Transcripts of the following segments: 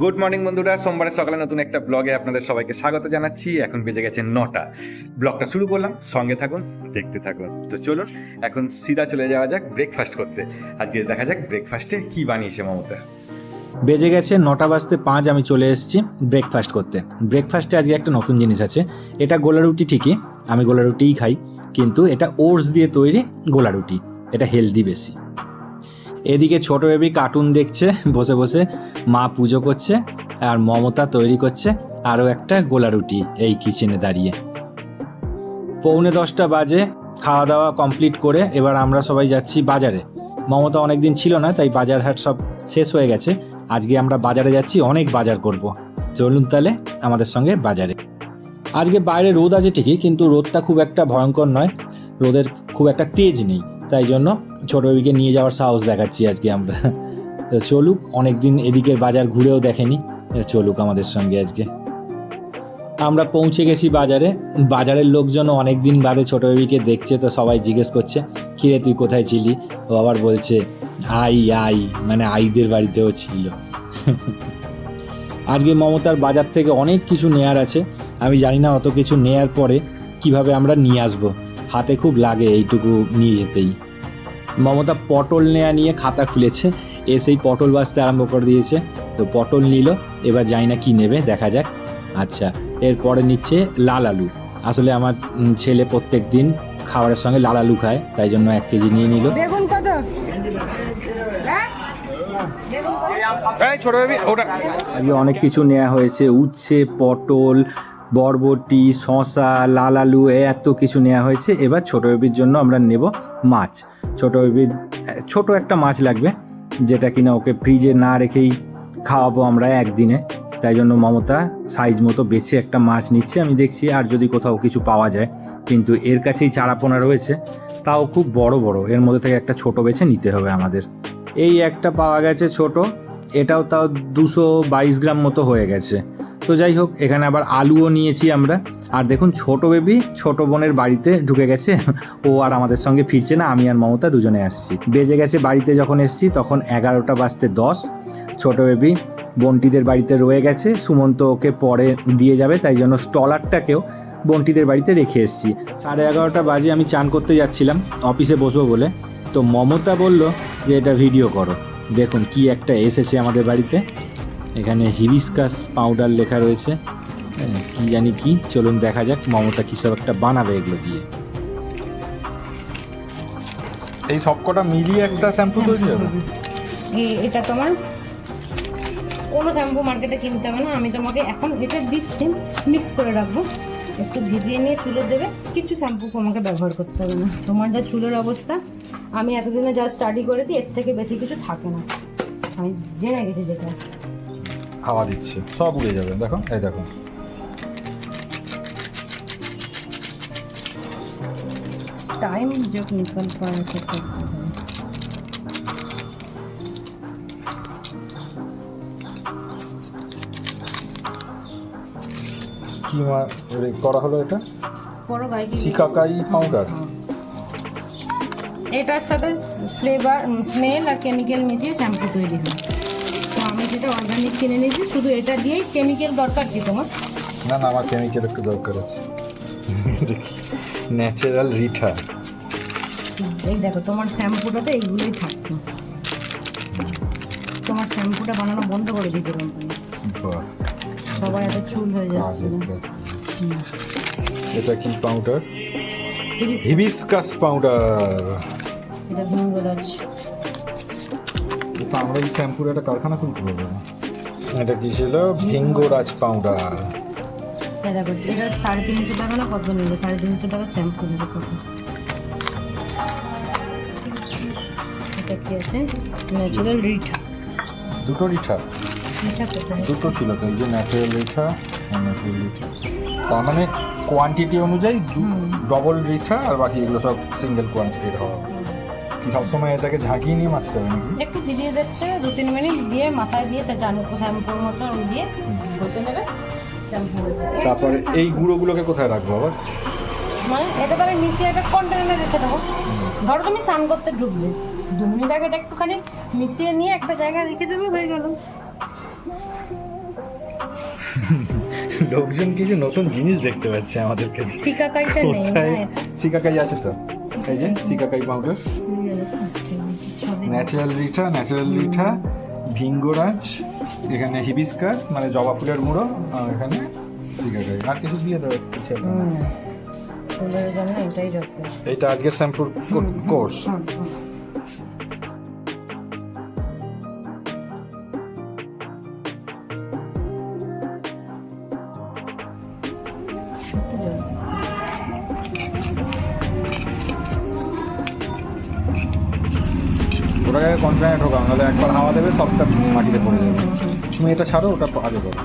Good morning বন্ধুরা। সোমবারের সকালে নতুন একটা ব্লগে আপনাদের সবাইকে স্বাগত জানাচ্ছি। এখন বেজে গেছে নটা। ব্লগটা শুরু করলাম। সঙ্গে থাকুন, দেখতে থাকুন। তো চলুন, এখন সিধা চলে যাওয়া যাক ব্রেকফাস্ট করতে। আজকে দেখা যাক ব্রেকফাস্টে কি বানিয়েছে মমতা। বেজে গেছে নটা বাজতে পাঁচ, আমি চলে এসেছি ব্রেকফাস্ট করতে। ব্রেকফাস্টে আজকে একটা নতুন জিনিস আছে। এটা গোলা রুটি ঠিকই, আমি গোলা রুটিই খাই। কিন্তু এটা ওটস দিয়ে তৈরি গোলা রুটি। এটা হেলদি বেশি। এদিকে ছোট বেবি কার্টুন দেখছে, বসে বসে মা পুজো করছে আর মমতা তৈরি করছে আরও একটা গোলা রুটি এই কিচেনে দাঁড়িয়ে। পৌনে দশটা বাজে খাওয়া দাওয়া কমপ্লিট করে এবার আমরা সবাই যাচ্ছি বাজারে। মমতা অনেকদিন ছিল না, তাই বাজার হাট সব শেষ হয়ে গেছে। আজকে আমরা বাজারে যাচ্ছি, অনেক বাজার করব। চলুন তাহলে আমাদের সঙ্গে বাজারে। আজকে বাইরে রোদ আছে ঠিকই, কিন্তু রোদটা খুব একটা ভয়ঙ্কর নয়। রোদের খুব একটা তেজ নেই। তাই জন্য ছোট বেবিকে নিয়ে যাওয়ার সাহস দেখাচ্ছি আজকে আমরা। তো চলুক, অনেকদিন এদিকের বাজার ঘুরেও দেখেনি। চলুক আমাদের সঙ্গে আজকে। আমরা পৌঁছে গেছি বাজারে। বাজারের লোকজনও অনেক দিন বাদে ছোট বেবিকে দেখছে, তো সবাই জিজ্ঞেস করছে, কিরে, তুই কোথায় ছিলি? ও আবার বলছে, আই আই মানে আইদের বাড়িতেও ছিল। আজকে মমতার বাজার থেকে অনেক কিছু নেয়ার আছে। আমি জানি না অত কিছু নেয়ার পরে কীভাবে আমরা নিয়ে আসব। হাতে খুব লাগে এইটুকু নিয়ে যেতেই। মমতা পটল নেয়া নিয়ে খাতা খুলেছে এ সেই পটল বাছতে আরম্ভ করে দিয়েছে। তো পটল নিল এবার জানি না কি নেবে দেখা যাক। আচ্ছা এরপরে নিচ্ছে লাল আলু। আসলে আমার ছেলে প্রত্যেক দিন খাবারের সঙ্গে লাল আলু খায় তাই জন্য এক কেজি নিয়ে নিল। বেগুন কত? হ্যাঁ? ছোট ওটা। আজকে অনেক কিছু নেওয়া হয়েছে উচ্ছে পটল বরবটি শশা লাল আলু এত কিছু নেওয়া হয়েছে। এবার ছোটো বেবির জন্য আমরা নেব মাছ। ছোটো বেবির ছোটো একটা মাছ লাগবে, যেটা কিনা ওকে ফ্রিজে না রেখেই খাওয়াবো আমরা একদিনে। তাই জন্য মমতা সাইজ মতো বেছে একটা মাছ নিচ্ছে। আমি দেখছি আর যদি কোথাও কিছু পাওয়া যায়, কিন্তু এর কাছেই চারাপোনা রয়েছে। তাও খুব বড় বড়। এর মধ্যে থেকে একটা ছোট বেছে নিতে হবে আমাদের। এই একটা পাওয়া গেছে ছোট। এটাও তাও দুশো বাইশ গ্রাম মতো হয়ে গেছে। তো যাই হোক, এখানে আবার আলুও নিয়েছি আমরা। আর দেখুন, ছোট বেবি ছোট বোনের বাড়িতে ঢুকে গেছে। ও আর আমাদের সঙ্গে ফিরছে না, আমি আর মমতা দুজনে আসছি। বেজে গেছে বাড়িতে যখন এসছি, তখন এগারোটা বাজতে দশ। ছোট বেবি বন্টিদের বাড়িতে রয়ে গেছে। সুমন্ত ওকে পরে দিয়ে যাবে, তাই জন্য স্টলারটাকেও বন্টিদের বাড়িতে রেখে এসেছি। সাড়ে এগারোটা বাজে আমি চান করতে যাচ্ছিলাম, অফিসে বসবো বলে। তো মমতা বলল যে, এটা ভিডিও করো। দেখুন কি একটা এসেছে আমাদের বাড়িতে। এখানে হিবিসকাস পাউডার লেখা রয়েছে। হ্যাঁ, কি জানি কি। চলুন দেখা যাক মমতা কিসব একটা বানাবে এগুলো দিয়ে। এই সবকটা মিলিয়ে একটা শ্যাম্পু তৈরি হবে? এটা তোমার কোনো শ্যাম্পু মার্কেটে কিনতে হবে না। আমি তোমাকে এখন এটা দিচ্ছি মিক্স করে রাখব। একটু ভিজিয়ে নিয়ে চুলে দেবে। কিছু শ্যাম্পু তোমাকে ব্যবহার করতে হবে না। তোমার যা চুলের অবস্থা আমি এতদিনে যা স্টাডি করেছি এর থেকে বেশি কিছু থাকে না। আমি জেনে গেছি যেটা। হাওয়া দিচ্ছে। সব উড়ে যাবে দেখো এই দেখো। টাইম যোগ নিকল পয়েন্ট কি করা হলো এটা? শিকাকাই পাউডার এটার সাথে ফ্লেভার স্মেল আর কেমিক্যাল মিশিয়ে শ্যাম্পু তৈরি হয় আমি অর্গানিক কিনে নিয়েছি শুধু এটা দিয়েই কেমিক্যাল দরকার কি তোমার? না না আমার কেমিক্যাল একটু দরকার আছে। ন্যাচারাল রিঠা এই দেখো তোমার শ্যাম্পুটাতে এইগুলোই থাকতো। তোমার শ্যাম্পুটা বানানো বন্ধ করে দিয়েছে কোম্পানি সবার এত চুল হয়ে যাচ্ছে। এটা কি পাউডার হিবিস- হিবিসকাস পাউডার এটা ভিঙ্গরাজ এটা আমরা এই শ্যাম্পুর একটা কারখানা খুলতে পারব না। এটা কি ছিল? ভিঙ্গরাজ পাউডার। এটা দেখো এটা সাড়ে তিনশো টাকা না কত নিল? সাড়ে তিনশো টাকা শ্যাম্পু দেবে কত? এটা কি আছে? ন্যাচারাল রিঠা। দুটো রিঠা। দুটো ছিল তো এই যে ন্যাচারাল রিঠা ন্যাচারাল রিঠা। তার মানে কোয়ান্টিটি অনুযায়ী। ডবল রিঠা আর বাকি এগুলো সব সিঙ্গেল কোয়ান্টিটির হওয়া সবসময় এটাকে ঝাঁকিয়ে নিয়ে মারতে হবে নাকি? একটু ভিজিয়ে দেখতে হবে, দু তিন মিনিট দিয়ে মাথায় দিয়ে সে জানো শ্যাম্পুর মতো দিয়ে ঘষে নেবে শ্যাম্পু তারপরে এই গুঁড়োগুলোকে কোথায় রাখব আবার? মানে এটা তো আমি মিশিয়ে একটা কন্টেনারে রেখে দেবো। ধরো তুমি স্নান করতে ঢুকবে দু মিনিট আগে এটা একটুখানি মিশিয়ে নিয়ে একটা জায়গায় রেখে দেবে হয়ে গেল। লোকজন কিছু নতুন জিনিস দেখতে পাচ্ছে আমাদের কাছে। সিকাকাইটা নেই হ্যাঁ। সিকাকাই আছে তো? এই যে shikakai powder. Natural reetha natural reetha bhringraj এখানে হিবিস্কাস মানে জবা ফুলের মুড়ো আর এখানে সিকাকাই আর কিছু দিয়ে দেবো এইটা আজকের শ্যাম্পুর কোর্স। ওটাকে কনফাইনে ঢোকাও নাহলে একবার হাওয়া দেবে সবটা মাটিতে পড়ে যাবে। তুমি এটা ছাড়ো ওটা আগে করো।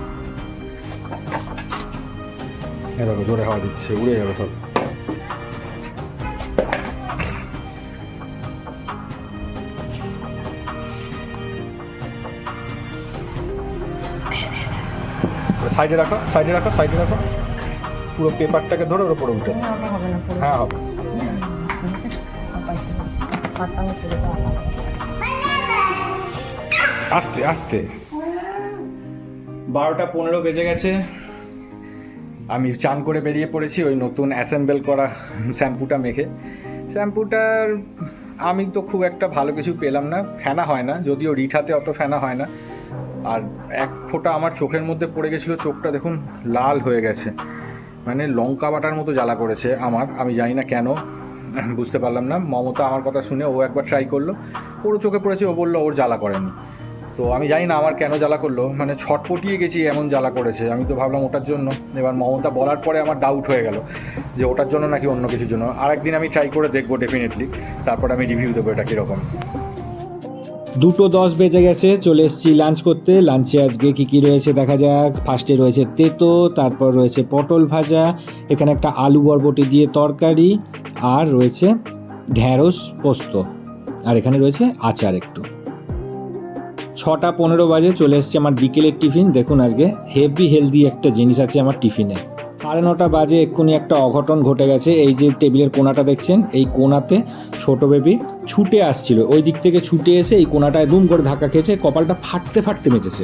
এ দেখো জোরে হাওয়া দিচ্ছে উড়ে যাবে সব। সাইডে রাখো সাইডে রাখো সাইডে রাখো। পুরো পেপারটাকে ধরে ওর উপরে উঠে। হ্যাঁ হবে। আস্তে আস্তে। বারোটা পনেরো বেজে গেছে। আমি চান করে বেরিয়ে পড়েছি ওই নতুন অ্যাসেম্বল করা শ্যাম্পুটা মেখে। শ্যাম্পুটার, আমি তো খুব একটা ভালো কিছু পেলাম না। ফেনা হয় না, যদিও রিঠাতে অত ফেনা হয় না। আর এক ফোঁটা আমার চোখের মধ্যে পড়ে গেছিল, চোখটা দেখুন লাল হয়ে গেছে। মানে লঙ্কা বাটার মতো জ্বালা করেছে আমার, আমি জানি না কেন। বুঝতে পারলাম না। মমতা আমার কথা শুনে ও একবার ট্রাই করল। ওরও চোখে পড়েছে, ও বলল ওর জ্বালা করেনি। তো আমি জানি না আমার কেন জ্বালা করল। মানে ছটপটিয়ে গেছি এমন জ্বালা করেছে। আমি তো ভাবলাম ওটার জন্য। এবার মমতা বলার পরে আমার ডাউট হয়ে গেল যে ওটার জন্য নাকি অন্য কিছুর জন্য। আরেকদিন আমি ট্রাই করে দেখব ডেফিনেটলি তারপর আমি রিভিউ দেবো এটা কীরকম। দুটো দশ বেজে গেছে, চলে এসেছি লাঞ্চ করতে। লাঞ্চে আজকে কি কি রয়েছে দেখা যাক। ফার্স্টে রয়েছে তেতো, তারপর রয়েছে পটল ভাজা, এখানে একটা আলু বরবটি দিয়ে তরকারি, আর রয়েছে ঢ্যাঁড়স পোস্ত, আর এখানে রয়েছে আচার একটু। ছটা পনেরো বাজে চলে এসছে আমার বিকেলের টিফিন। দেখুন আজকে হেভি হেলদি একটা জিনিস আছে আমার টিফিনে। সাড়ে নটা বাজে এক্ষুনি একটা অঘটন ঘটে গেছে। এই যে টেবিলের কোনাটা দেখছেন, এই কোনাতে ছোট বেবি ছুটে আসছিল। ওই দিক থেকে ছুটে এসে এই কোনাটায় দুম করে ধাক্কা খেয়েছে, কপালটা ফাটতে ফাটতে মেচেছে।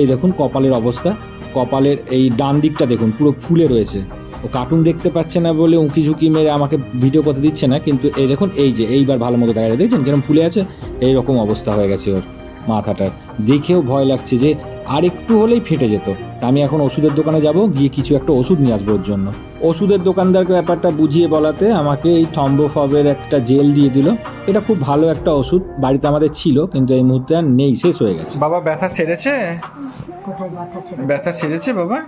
এই দেখুন কপালের অবস্থা। কপালের এই ডান দিকটা দেখুন, পুরো ফুলে রয়েছে। ও কার্টুন দেখতে পাচ্ছে না বলে উঁকি ঝুঁকি মেরে আমাকে ভিডিও করতে দিচ্ছে না, কিন্তু এই দেখুন, এই যে, এইবার ভালো মতো দেখা যায় দেখছেন কীরকম ফুলে আছে? এই রকম অবস্থা হয়ে গেছে ওর মাথাটার দেখেও ভয় লাগছে যে আর একটু হলেই ফেটে যেত। তা আমি এখন ওষুধের দোকানে যাব গিয়ে কিছু একটা ওষুধ নিয়ে আসব ওর জন্য। ওষুধের দোকানদারকে ব্যাপারটা বুঝিয়ে বলাতে আমাকে এই থম্বোফবের একটা জেল দিয়ে দিল। এটা খুব ভালো একটা ওষুধ বাড়িতে আমাদের ছিল কিন্তু এই মুহূর্তে আর নেই শেষ হয়ে গেছে। বাবা ব্যথা সেরেছে? ব্যথা সেরেছে বাবা?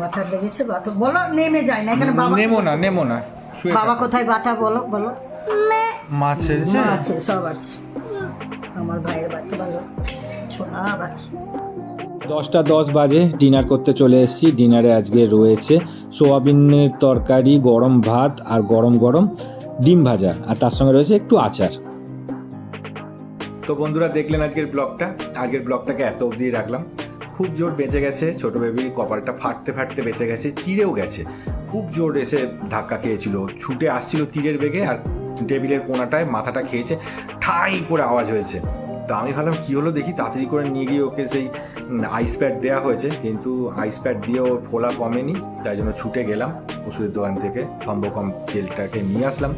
ব্যথা লেগেছে ব্যথা বলো নেমে যায় না এখানে বাবা নেমো না নেমো না বাবা কোথায় ব্যথা বলো বলো। মা সেরেছে আছে সব আছে। আমার ভাইয়ের বাচ্চা ভালো শোনা আবার। দশটা দশ বাজে ডিনার করতে চলে এসেছি। ডিনারে আজকে রয়েছে সোয়াবিনের তরকারি, গরম ভাত আর গরম গরম ডিম ভাজা আর তার সঙ্গে রয়েছে একটু আচার। তো বন্ধুরা দেখলেন আজকের ব্লগটা। আজকের ব্লগটাকে এত অবধি রাখলাম। খুব জোর বেঁচে গেছে। ছোট বেবি কপালটা ফাটতে ফাটতে বেঁচে গেছে, চিড়েও গেছে। খুব জোর এসে ধাক্কা খেয়েছিল। ছুটে আসছিল তীরের বেগে আর টেবিলের কোনাটায় মাথাটা খেয়েছে। ঠাই করে আওয়াজ হয়েছে। তো আমি ভাবলাম, কী হলো দেখি, তাড়াতাড়ি করে নিয়ে গিয়ে ওকে সেই আইস প্যাড দেওয়া হয়েছে। কিন্তু আইস প্যাড দিয়ে ওর ফোলা কমেনি, তাই জন্য ছুটে গেলাম ওষুধের দোকান থেকে থম্বকম জেলটাকে নিয়ে আসলাম।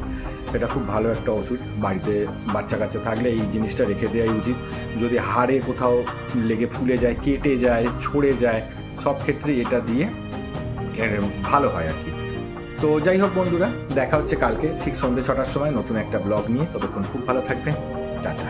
এটা খুব ভালো একটা ওষুধ, বাড়িতে বাচ্চা কাচ্চা থাকলে এই জিনিসটা রেখে দেওয়াই উচিত। যদি হাড়ে কোথাও লেগে ফুলে যায়, কেটে যায়, ছড়ে যায়, সব ক্ষেত্রেই এটা দিয়ে ভালো হয় আর কি। তো যাই হোক বন্ধুরা, দেখা হচ্ছে কালকে, ঠিক সন্ধ্যে ছটার সময় নতুন একটা ব্লগ নিয়ে। ততক্ষণ খুব ভালো থাকবেন। টাটা।